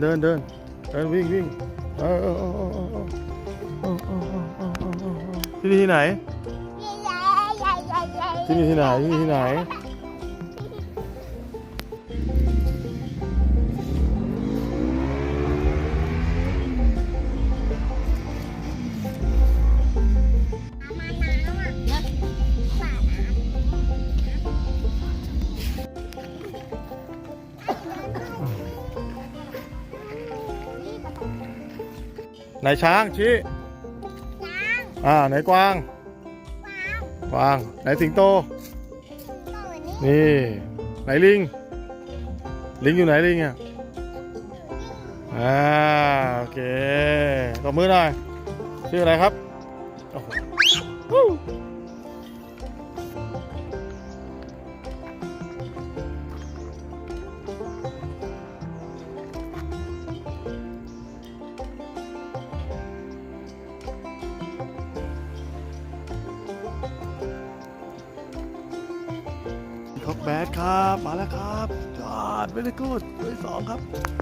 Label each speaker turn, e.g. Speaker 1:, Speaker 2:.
Speaker 1: Đến! Đến! 走 เดินวิ่งวิ่งเออเออเออเออเออเออเออเออเออที่นี่ที่ไหน ที่นี่ที่ไหนที่นี่ที่ไหน ไหนช้างชี้อ่าไหนกวางกวางไหนสิงโต นี่ไหนลิง ลิงอยู่ไหนลิงอะอ่าโอเคตบมือหน่อยชื่ออะไรครับ แบดครับ มาแล้วครับยอดไม่ได้กูดด้วยสองครับ